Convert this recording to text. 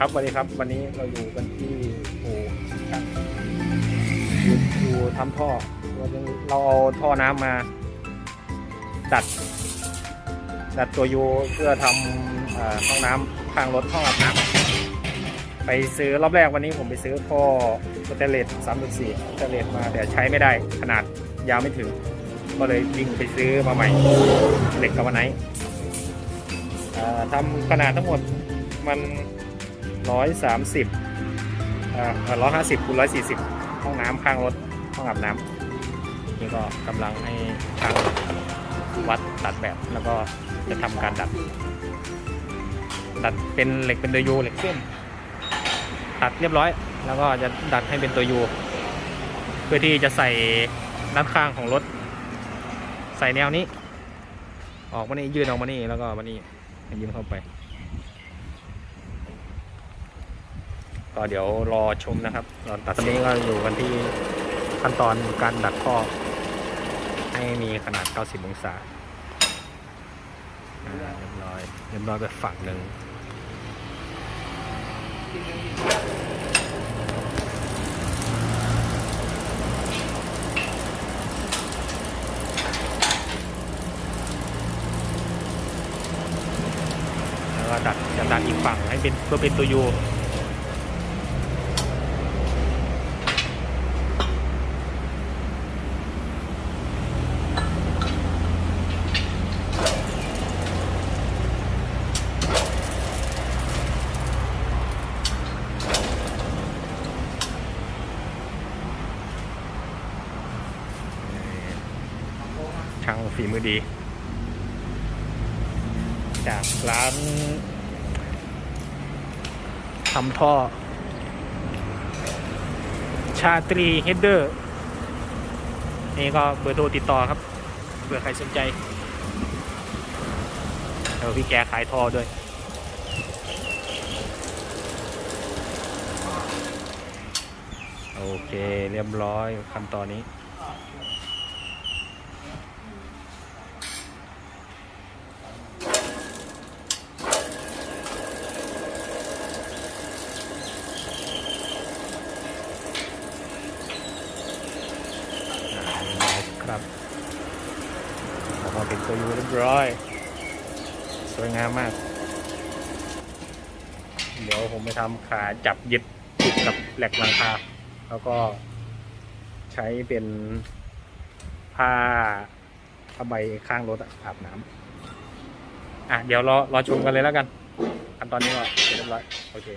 ครับสวัสดีครับ วันนี้เราอยู่กันที่โอ้ช่างอยู่อยู่ทำท่อเราเอาท่อน้ำมาดัด ดัดตัวยูเพื่อทำห้องน้ำข้างรถห้องอาบน้ำไปซื้อรอบแรกวันนี้ผมไปซื้อท่อสเตเลส3.4สเตเลสมาแต่ใช้ไม่ได้ขนาดยาวไม่ถึง ก็เลยวิ่งไปซื้อมาใหม่เหล็กกับวันไนท์ทำขนาดทั้งหมดมัน ร้อยสามสิบอ่าร้อยห้าสิบคูณร้อยสี่สิบห้องน้ำข้างรถ ห้องอาบน้ำนี่ก็กำลังให้ช่างวัดตัดแบบแล้วก็จะทำการดัด ดัดเป็นเหล็กเป็นตัวยูเหล็กเส้นตัดเรียบร้อย แล้วก็จะดัดให้เป็นตัวยูเพื่อที่จะใส่ด้านข้างของรถ ใส่แนวนี้ ออกมานี่ยืนออกมานี่แล้วก็มานี่ยืนเข้าไป ก็เดี๋ยวรอชมนะครับตอนตัดตอนนี้ก็อยู่กันที่ขั้นตอนการดัดท่อให้มีขนาด 90 องศาอ่าเรียบร้อยเรียบร้อยไปฝั่งหนึ่งแล้วก็ดัดจะดัดอีกฝั่งให้เป็นเพื่อเป็นตัวยู ช่างฝีมือดี จากร้านทำท่อ ชาตรีเฮดเดอร์ นี่ก็เบอร์โทรติดต่อครับเผื่อใครสนใจเดี๋ยวพี่แกขายท่อด้วยโอเค เรียบร้อยขั้นตอนนี้ อ่าเรียบร้อย ครับออกมาเป็นตัวยูเรียบร้อย สวยงามมาก เดี๋ยวผมไปทำขาจับยึดติดกับแหลกหลังคา แล้วก็ใช้เป็นผ้าผ้าใบข้างรถอาบน้ำอะ เดี๋ยวรอรอชมกันเลยแล้วกัน ขั้นตอนนี้ก็เสร็จเรียบร้อย โอเค